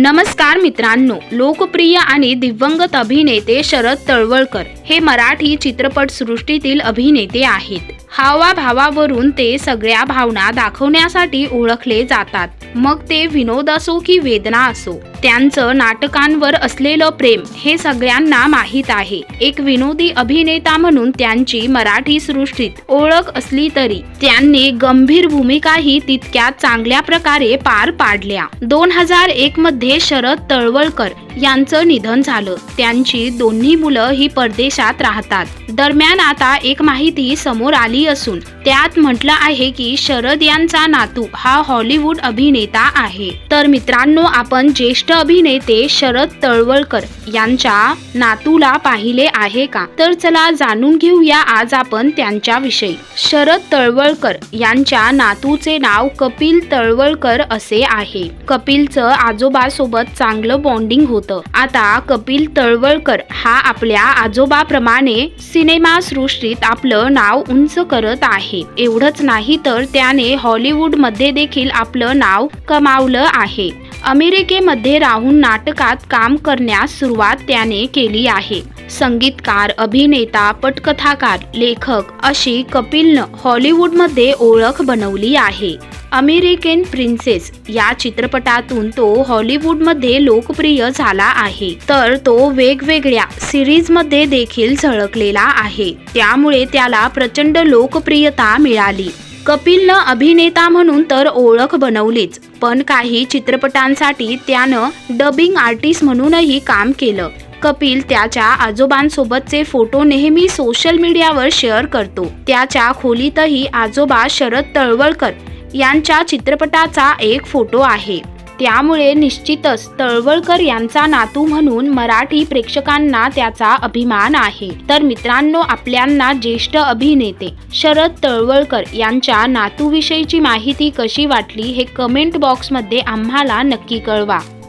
नमस्कार मित्रांनो लोकप्रिय आणि दिवंगत अभिनेते शरद तळवळकर हे मराठी चित्रपट सृष्टीतील अभिनेते आहेत. हावाभावावरून ते सगळ्या भावना दाखवण्यासाठी ओळखले जातात. मग ते विनोद असो की वेदना असो त्यांचं नाटकांवर असलेलं प्रेम हे सगळ्यांना माहीत आहे. एक विनोदी अभिनेता म्हणून त्यांची मराठी सृष्टीत ओळख असली तरी त्यांनी गंभीर भूमिकाही तितक्या चांगल्या प्रकारे पार पाडल्या. दोन हजार एक मध्ये शरद तळवळकर यांचं निधन झालं. त्यांची दोन्ही मुलं ही परदेशात राहतात. दरम्यान आता एक माहिती समोर आली असून त्यात म्हटलं आहे की शरद यांचा नातू हा हॉलिवूड अभिनेता आहे. तर मित्रांनो आपण ज्येष्ठ अभिनेते शरद तळवळकर यांच्या नातूला पाहिले आहे का? तर चला जाणून घेऊया आज आपण त्यांच्याविषयी. शरद तळवळकर यांच्या नातूचे नाव कपिल तळवळकर असे आहे. कपिलचं आजोबासोबत चांगलं बॉन्डिंग होतं. आता कपिल तळवळकर हा आपल्या आजोबाप्रमाणे सिनेमा सृष्टीत आपलं नाव उंच करत आहे. एवढंच नाही तर त्याने हॉलिवूडमध्ये देखील आपलं नाव कमावलं आहे. अमेरिकेमध्ये राहून नाटकात काम करण्यास सुरुवात त्याने केली आहे. संगीतकार अभिनेता पटकथाकार लेखक अशी कपिलनं हॉलिवूडमध्ये ओळख बनवली आहे. अमेरिकन प्रिन्सेस या चित्रपटातून तो हॉलिवूडमध्ये लोकप्रिय झाला आहे. तर तो वेगवेगळ्या सिरीजमध्ये देखील झळकलेला आहे. त्यामुळे त्याला प्रचंड लोकप्रियता मिळाली. कपिलनं अभिनेता म्हणून तर ओळख बनवलीच पण काही चित्रपटांसाठी त्यानं डबिंग आर्टिस्ट म्हणूनही काम केलं. कपिल त्याच्या आजोबांसोबतचे फोटो नेहमी सोशल मीडियावर शेअर करतो. त्याच्या खोलीतही आजोबा शरद तळवळकर यांच्या चित्रपटाचा एक फोटो आहे. त्यामुळे निश्चितच तळवळकर यांचा नातू म्हणून मराठी प्रेक्षकांना त्याचा अभिमान आहे. तर मित्रांनो आपल्यांना ज्येष्ठ अभिनेते शरद तळवळकर यांच्या नातूविषयीची माहिती कशी वाटली हे कमेंट बॉक्समध्ये आम्हाला नक्की कळवा.